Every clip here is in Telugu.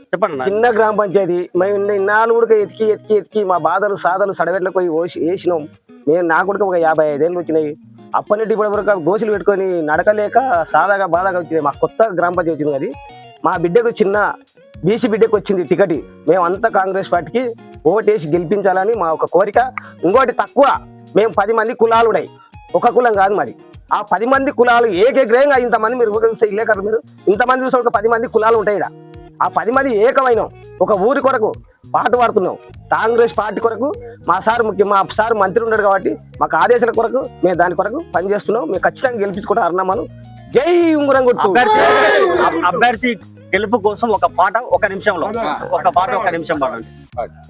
చెప్పండి చిన్న గ్రామ పంచాయతీ. మేము ఇన్నాళ్ళు కూడా ఎతికి ఎతికి ఎతికి మా బాధలు సాధలు సడవెట్లకు పోయి ఓసి- వేసినాం. మేము నా కొడుకు ఒక యాభై ఐదేళ్ళు వచ్చినాయి. అప్పటి నుండి ఇప్పటి వరకు గోసులు పెట్టుకొని నడకలేక సాదాగా బాధగా వచ్చినాయి మా కొత్త గ్రామ పంచాయతీ వచ్చింది అది. మా బిడ్డకు చిన్న బీసీ బిడ్డకు వచ్చింది టికెట్. మేము అంతా కాంగ్రెస్ పార్టీకి ఓటేసి గెలిపించాలని మా ఒక కోరిక. ఇంకోటి తక్కువ. మేము పది మంది కులాలు ఉన్నాయి ఒక కులం కాదు మరి ఆ పది మంది కులాలు ఏకగ్రహంగా ఇంతమంది మీరు ఇల్లే కదా మీరు. ఇంతమంది చూసిన ఒక పది మంది కులాలు ఉంటాయి ఇక్కడ ఆ పది మంది ఏకమైనాం. ఒక ఊరి కొరకు పాట పాడుతున్నాం. కాంగ్రెస్ పార్టీ కొరకు మా సార్ ముఖ్య మా సార్ మంత్రి ఉన్నాడు కాబట్టి మాకు ఆదేశాల కొరకు మేము దాని కొరకు పనిచేస్తున్నాం. మేము ఖచ్చితంగా గెలిపించుకుంటాం అన్నామను. జై ఉంగురం గుర్తు అభ్యర్థి గెలుపు కోసం ఒక పాట ఒక నిమిషంలో. ఒక పాట ఒక నిమిషం పాడండి.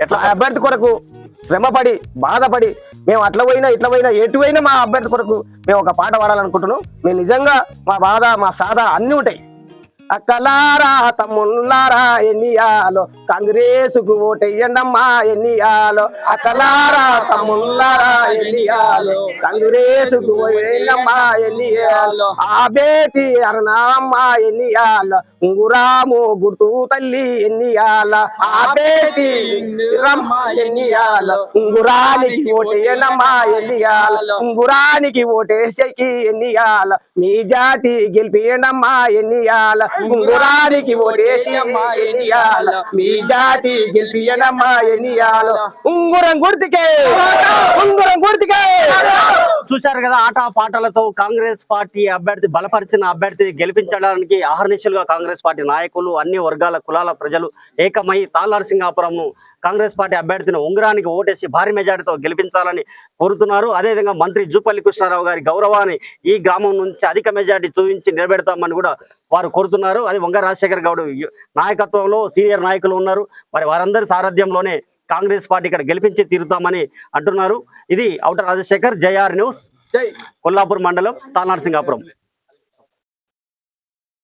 ఎట్లా? అభ్యర్థి కొరకు శ్రమపడి బాధపడి మేము అట్లా పోయినా ఇట్లా పోయినా ఎటు పోయినా మా అభ్యర్థి కొరకు మేము ఒక పాట పాడాలనుకుంటున్నాం. మేము నిజంగా మా బాధ మా సాధ అన్నీ ఉంటాయి. అక్కలారా తమ్ముళ్ళారా ఎన్నియాలో? కాంగ్రెస్కు ఓటెయ్యండమ్మా ఎన్నియాలో? అక్కలారా తమ్ముళ్ళారా ఎన్నియాలో? కాంగ్రెస్కు ఓటెయ్యండమ్మా ఆ బేటి అరణమ్మ ఎన్నియాలో? ఉంగురాము గుర్తు తల్లి ఎన్నియాల? ఆ బేటి రమ్మ ఎన్నియాల? ఉంగురానికి ఓటేయనమ్మా ఎన్నియాల? ఉంగురానికి ఓటేసేకి ఎన్నియాల? మీ జాతి గెలిపియండమ్మా ఎన్నియాల? ఉంగురానికి ఓటేసి ఎన్నియాల? మీ జాతి గెలిపియండమ్మా ఎన్నియాల? ఉంగురం గుర్తుకే! ఉంగురం చూశారు కదా ఆట పాటలతో కాంగ్రెస్ పార్టీ అభ్యర్థి బలపరిచిన అభ్యర్థి గెలిపించడానికి ఆహర్నిశలుగా కాంగ్రెస్ పార్టీ నాయకులు అన్ని వర్గాల కులాల ప్రజలు ఏకమై తాళ్ళార్ కాంగ్రెస్ పార్టీ అభ్యర్థిని ఉంగరానికి ఓటేసి భారీ మెజార్టీతో గెలిపించాలని కోరుతున్నారు. అదేవిధంగా మంత్రి జూపల్లి కృష్ణారావు గారి గౌరవాన్ని ఈ గ్రామం నుంచి అధిక మెజార్టీ చూపించి నిలబెడతామని కూడా వారు కోరుతున్నారు. అది వంగ రాజశేఖర్ గౌడ్ నాయకత్వంలో సీనియర్ నాయకులు ఉన్నారు. మరి వారందరి సారథ్యంలోనే కాంగ్రెస్ పార్టీ ఇక్కడ గెలిపించి తీరుతామని అంటున్నారు. ఇది ఔటర్ రాజశేఖర్ జేఆర్ న్యూస్ కొల్లాపూర్ మండలం తాల్నాడు సింగాపురం.